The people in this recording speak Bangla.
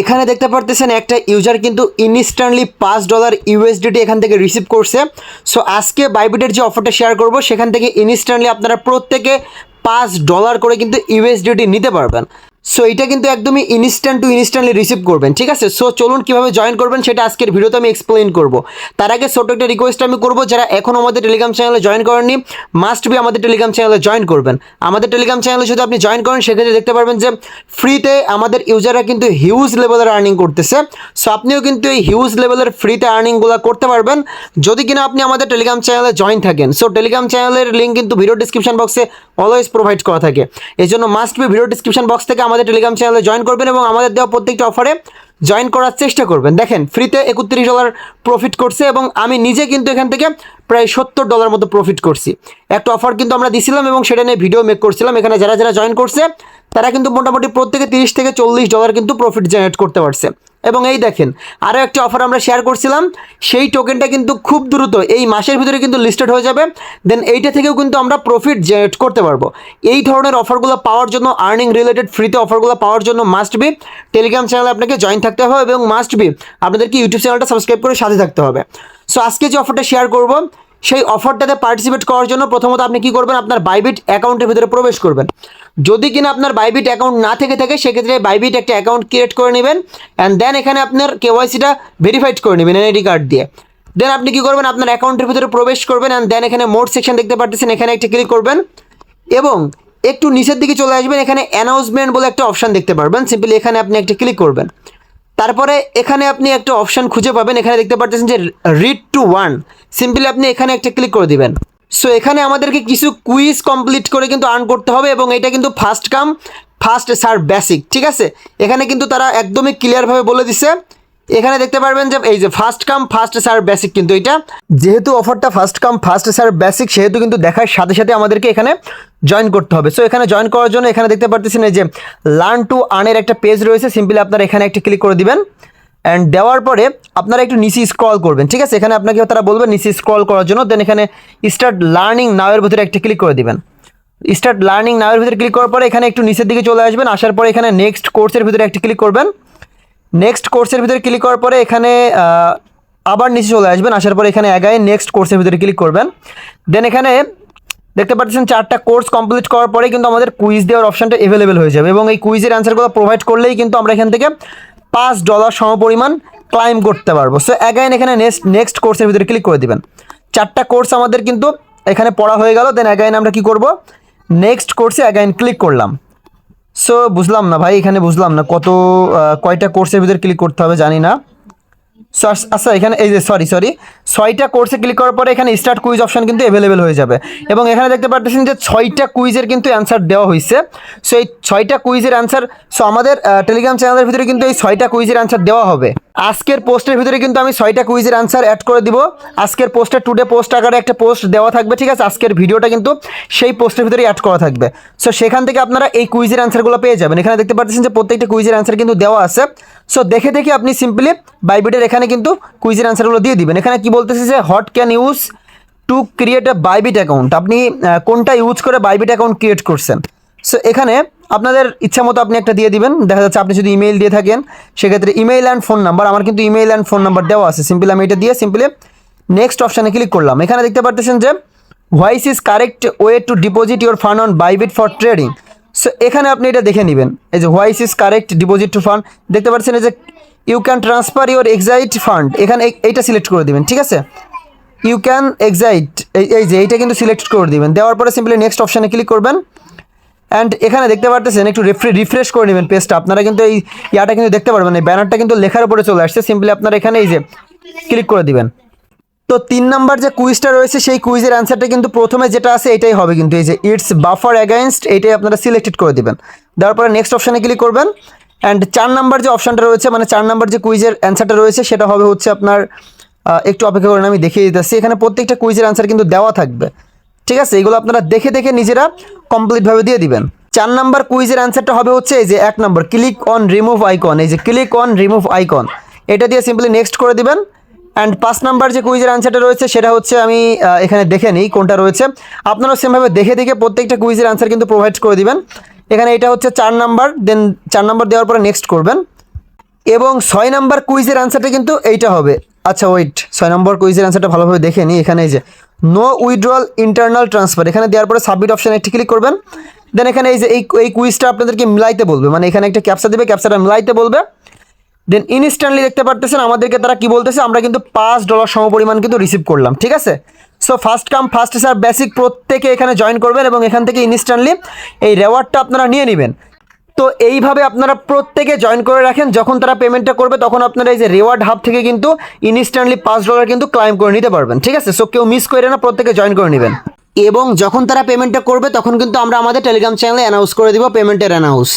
এখানে দেখতে পারতেছেন একটা ইউজার কিন্তু ইনস্ট্যান্টলি পাঁচ ডলার ইউএসডিটি এখান থেকে রিসিভ করছে। সো আজকে বাইবিটের যে অফারটা শেয়ার করব, সেখান থেকে ইনস্ট্যান্টলি আপনারা প্রত্যেকে পাঁচ ডলার করে কিন্তু ইউএসডিটি নিতে পারবেন। সো এটা কিন্তু একদমই ইনস্ট্যান্ট টু ইনস্ট্যান্টলি রিসিভ করবেন, ঠিক আছে? সো চলুন কীভাবে জয়েন করবেন সেটা আজকের ভিডিওতে আমি এক্সপ্লেন করব। তার আগে ছোট একটা রিকোয়েস্ট আমি করব, যারা এখন আমাদের টেলিগ্রাম চ্যানেলে জয়েন করেননি মাস্ট বি আমাদের টেলিগ্রাম চ্যানেলে জয়েন করবেন। আমাদের টেলিগ্রাম চ্যানেলে যদি আপনি জয়েন করেন, সেক্ষেত্রে দেখতে পারবেন যে ফ্রিতে আমাদের ইউজাররা কিন্তু হিউজ লেভেলের আর্নিং করতেছে। সো আপনিও কিন্তু এই হিউজ লেভেলের ফ্রিতে আর্নিংগুলো করতে পারবেন। যদি কিনা আপনি আমাদের টেলিগ্রাম চ্যানেলে জয়েন থাকেন সো টেলিগ্রাম চ্যানেলের লিঙ্ক কিন্তু ভিডিও ডিসক্রিপশন বক্সে অলওয়েজ প্রোভাইড করা থাকে। এই জন্য must be video description box থেকে আমাদের টেলিগ্রাম চ্যানেলে জয়েন করবেন এবং আমাদের দেওয়া প্রত্যেকটা অফারে জয়েন করার চেষ্টা করবেন। দেখেন ফ্রিতে একত্রিশ ডলার প্রফিট করছে এবং আমি নিজে কিন্তু এখান থেকে প্রায় সত্তর ডলার মতো প্রফিট করছি। একটা অফার কিন্তু আমরা দিছিলাম এবং সেটা নিয়ে ভিডিও মেক করছিলাম। এখানে যারা যারা জয়েন করছে তারা কিন্তু মোটামুটি প্রত্যেকে তিরিশ থেকে চল্লিশ ডলার কিন্তু প্রফিট জেনারেট করতে পারছে। এবং এই দেখেন আরও একটি অফার আমরা শেয়ার করছিলাম, সেই টোকেনটা কিন্তু খুব দ্রুত, এই মাসের ভিতরে কিন্তু লিস্টেড হয়ে যাবে দেন এইটা থেকেও কিন্তু আমরা প্রফিট জেনারেট করতে পারব। এই ধরনের অফারগুলো পাওয়ার জন্য আর্নিং রিলেটেড ফ্রিতে অফারগুলো পাওয়ার জন্য মাস্ট বি টেলিগ্রাম চ্যানেলে আপনাকে জয়েন থাকতে হবে এবং মাস্ট বি আপনাদেরকে ইউটিউব চ্যানেলটা সাবস্ক্রাইব করে সাথে থাকতে হবে। সো আজকে যে অফারটা শেয়ার করব সেই অফারটাতে পার্টিসিপেট করার জন্য প্রথমত আপনি কি করবেন? আপনার বাইবিট অ্যাকাউন্টের ভিতরে প্রবেশ করবেন। যদি কিনা আপনার বাইবিট অ্যাকাউন্ট না থেকে থাকে, সেক্ষেত্রে বাইবিট একটা অ্যাকাউন্ট ক্রিয়েট করে নেবেন অ্যান্ড দেন এখানে আপনার কেওয়াইসিটা ভেরিফাইড করে নেবেন এনআইডি কার্ড দিয়ে। দেন আপনি কি করবেন? আপনার অ্যাকাউন্টের ভিতরে প্রবেশ করবেন অ্যান্ড দেন এখানে মোড সেকশন দেখতে পাচ্ছেন এখানে একটা ক্লিক করবেন এবং একটু নিচের দিকে চলে আসবেন, এখানে অ্যানাউন্সমেন্ট বলে একটা অপশান দেখতে পারবেন। সিম্পলি এখানে আপনি একটা ক্লিক করবেন। তারপরে এখানে আপনি একটা অপশান খুঁজে পাবেন, এখানে দেখতে পাচ্ছেন যে রিড টু ওয়ান সিম্পলি আপনি এখানে একটা ক্লিক করে দিবেন। সো এখানে আমাদেরকে কিছু কুইজ কমপ্লিট করে কিন্তু আর্ন করতে হবে এবং এটা কিন্তু first come first serve basis ঠিক আছে? এখানে কিন্তু তারা একদমই ক্লিয়ারভাবে বলে দিছে। এখানে দেখতে পারবেন যে এই যে first come first serve basis কিন্তু এটা। যেহেতু অফারটা first come first serve basis সেহেতু কিন্তু দেখার সাথে সাথে আমাদেরকে এখানে জয়েন করতে হবে। সো এখানে জয়েন করার জন্য এখানে দেখতে পারতেছেন এই যে লার্ন টু আর্নের একটা পেজ রয়েছে। সিম্পলি আপনারা এখানে একটা ক্লিক করে দিবেন। অ্যান্ড দেওয়ার পরে আপনারা একটু নিচে স্ক্রল করবেন, ঠিক আছে? এখানে আপনাকে তারা বলবে নিচে স্ক্রল করার জন্য দেন এখানে স্টার্ট লার্নিং নাওয়ের ভিতরে একটা ক্লিক করে দিবেন। স্টার্ট লার্নিং নাওয়ের ভিতরে ক্লিক করার পরে এখানে একটু নিচের দিকে চলে আসবেন, আসার পরে এখানে নেক্সট কোর্সের ভিতরে একটা ক্লিক করবেন। নেক্সট কোর্সের ভিতরে ক্লিক করার পরে এখানে আবার নিচে চলে আসবেন, আসার পরে এখানে এগায় নেক্সট কোর্সের ভিতরে ক্লিক করবেন। দেন এখানে দেখতে পাচ্ছেন চারটা কোর্স কমপ্লিট করার পরে কিন্তু আমাদের কুইজ দেওয়ার অপশনটা অ্যাভেলেবেল হয়ে যাবে এবং এই কুইজের অ্যান্সারগুলো প্রোভাইড করলেই কিন্তু আমরা এখান থেকে পাঁচ ডলার সমপরিমাণ ক্লাইম করতে পারব। সো অ্যাগাইন এখানে নেক্সট নেক্সট কোর্সের ভিতরে ক্লিক করে দিবেন। চারটা কোর্স আমাদের কিন্তু এখানে পড়া হয়ে গেল দেন অ্যাগাইন আমরা কি করব? নেক্সট কোর্সে অ্যাগাইন ক্লিক করলাম। সো বুঝলাম না ভাই, এখানে বুঝলাম না কত কয়টা কোর্সের ভিতরে ক্লিক করতে হবে জানি না। আচ্ছা এখানে এই যে সরি সরি ছয়টা কোর্সে ক্লিক করার পরে এখানে স্টার্ট কুইজ অপশন কিন্তু অ্যাভেলেবেল হয়ে যাবে। এবং এখানে দেখতে পাচ্ছেন যে ছয়টা কুইজের কিন্তু অ্যান্সার দেওয়া হয়েছে সো এই ছয়টা কুইজের অ্যান্সার সো আমাদের টেলিগ্রাম চ্যানেলের ভিতরে কিন্তু এই ছয়টা কুইজের অ্যান্সার দেওয়া হবে। আজকের পোস্টের ভিতরে কিন্তু আমি ছয়টা কুইজের অ্যান্সার অ্যাড করে দিব। আজকের পোস্টে টুডে পোস্ট আকারে একটা পোস্ট দেওয়া থাকবে, ঠিক আছে? আজকের ভিডিওটা কিন্তু সেই পোস্টের ভিতরে অ্যাড করা থাকবে। সো সেখান থেকে আপনারা এই কুইজের অ্যান্সারগুলো পেয়ে যাবেন। এখানে দেখতে পাচ্ছেন যে প্রত্যেকটা কুইজের অ্যান্সার কিন্তু দেওয়া আছে। সো দেখে দেখে আপনি সিম্পলি বাইবিটের এখানে কিন্তু কুইজের অ্যান্সারগুলো দিয়ে দিবেন। এখানে কি বলতেছে যে what can use to create a Bybit account আপনি কোনটা ইউজ করে বাইবিট অ্যাকাউন্ট ক্রিয়েট করছেন? সো এখানে আপনাদের ইচ্ছা মতো আপনি একটা দিয়ে দিবেন। দেখা যাচ্ছে আপনি যদি ইমেইল দিয়ে থাকেন, সেক্ষেত্রে ইমেইল অ্যান্ড ফোন নাম্বার আমার কিন্তু ইমেইল অ্যান্ড ফোন নাম্বার দেওয়া আছে। সিম্পলি আমি এটা দিয়ে সিম্পলি নেক্সট অপশানে ক্লিক করলাম। এখানে দেখতে পারতেছেন যে which is correct way to deposit your fund on Bybit for trading so এখানে আপনি এটা দেখে নেবেন। এই যে which is correct deposit to fund দেখতে পাচ্ছেন এই যে you can transfer your excite fund এখানে এইটা সিলেক্ট করে দেবেন, ঠিক আছে? ইউ ক্যান এক্সাইট এই এই যে এইটা কিন্তু সিলেক্ট করে দিবেন। দেওয়ার পরে সিম্পলি নেক্সট অপশানে ক্লিক করবেন। অ্যান্ড এখানে দেখতে পারতেছেন, একটু রিফ্রে রিফ্রেশ করে নেবেন পেজটা আপনারা কিন্তু এই ইয়াটা কিন্তু দেখতে পারবেন এই ব্যানারটা কিন্তু লেখার উপরে চলে আসছে। সিম্পলি আপনারা এখানে এই যে ক্লিক করে দিবেন। তো তিন নাম্বার যে কুইজটা রয়েছে, সেই কুইজের অ্যান্সারটা কিন্তু প্রথমে যেটা আছে, এটাই হবে কিন্তু। এই যে ইটস বাফার অ্যাগেনস্ট এইটাই আপনারা সিলেক্টেড করে দিবেন। দেওয়ার পরে নেক্সট অপশানে ক্লিক করবেন। অ্যান্ড চার নাম্বার যে অপশানটা রয়েছে মানে চার নাম্বার যে কুইজের অ্যান্সারটা রয়েছে, সেটা হবে হচ্ছে আপনার একটু অপেক্ষা করেন, আমি দেখিয়ে দিতেছি। এখানে প্রত্যেকটা কুইজের অ্যান্সার কিন্তু দেওয়া থাকবে। ঠিক আছে, এগুলো আপনারা দেখে দেখে নিজেরা কমপ্লিটভাবে দিয়ে দিবেন। চার নাম্বার কুইজের অ্যান্সারটা হবে হচ্ছে এই যে এক নম্বর ক্লিক অন রিমুভ আইকন এই যে ক্লিক অন রিমুভ আইকন এটা দিয়ে সিম্পলি নেক্সট করে দিবেন। অ্যান্ড পাঁচ নাম্বার যে কুইজের অ্যান্সারটা রয়েছে, সেটা হচ্ছে আমি এখানে দেখে নিই কোনটা রয়েছে। আপনারাও সেমভাবে দেখে দেখে প্রত্যেকটা কুইজের অ্যান্সার কিন্তু প্রোভাইড করে দিবেন। এখানে এটা হচ্ছে চার নাম্বার দেন চার নাম্বার দেওয়ার পরে নেক্সট করবেন। এবং ছয় নাম্বার কুইজের অ্যান্সারটা কিন্তু এইটা হবে। আচ্ছা ওয়েট ছয় নম্বর কুইজের অ্যান্সারটা ভালোভাবে দেখে নিই। এখানে যে নো উইথড্রল ইন্টারনাল ট্রান্সফার এখানে দেওয়ার পরে সাবমিট অপশানে একটি ক্লিক করবেন। দেন এখানে এই যে, এই এই কুইজটা আপনাদেরকে মিলাইতে বলবে। মানে এখানে একটা ক্যাপসা দেবে ক্যাপসাটা মিলাইতে বলবে। দেন ইনস্ট্যান্টলি দেখতে পারতেছেন আমাদেরকে তারা কি বলতেছে, আমরা কিন্তু পাঁচ ডলার সমপরিমাণ কিন্তু রিসিভ করলাম, ঠিক আছে? So first come first serve basis প্রত্যেকে এখানে জয়েন করবেন এবং এখান থেকে ইনস্ট্যান্টলি এই রেওয়ার্ডটা আপনারা নিয়ে নেবেন। তো এইভাবে আপনারা প্রত্যেকে জয়েন করে রাখেন। যখন তারা পেমেন্টটা করবে, তখন আপনারা এই যে রেওয়ার্ড হাব থেকে কিন্তু ইনস্ট্যান্টলি পাঁচ ডলার কিন্তু ক্লাইম করে নিতে পারবেন, ঠিক আছে? সো কেউ মিস করে না, প্রত্যেকে জয়েন করে নেবেন। এবং যখন তারা পেমেন্টটা করবে, তখন কিন্তু আমরা আমাদের টেলিগ্রাম চ্যানেলে অ্যানাউন্স করে দিব পেমেন্টের অ্যানাউন্স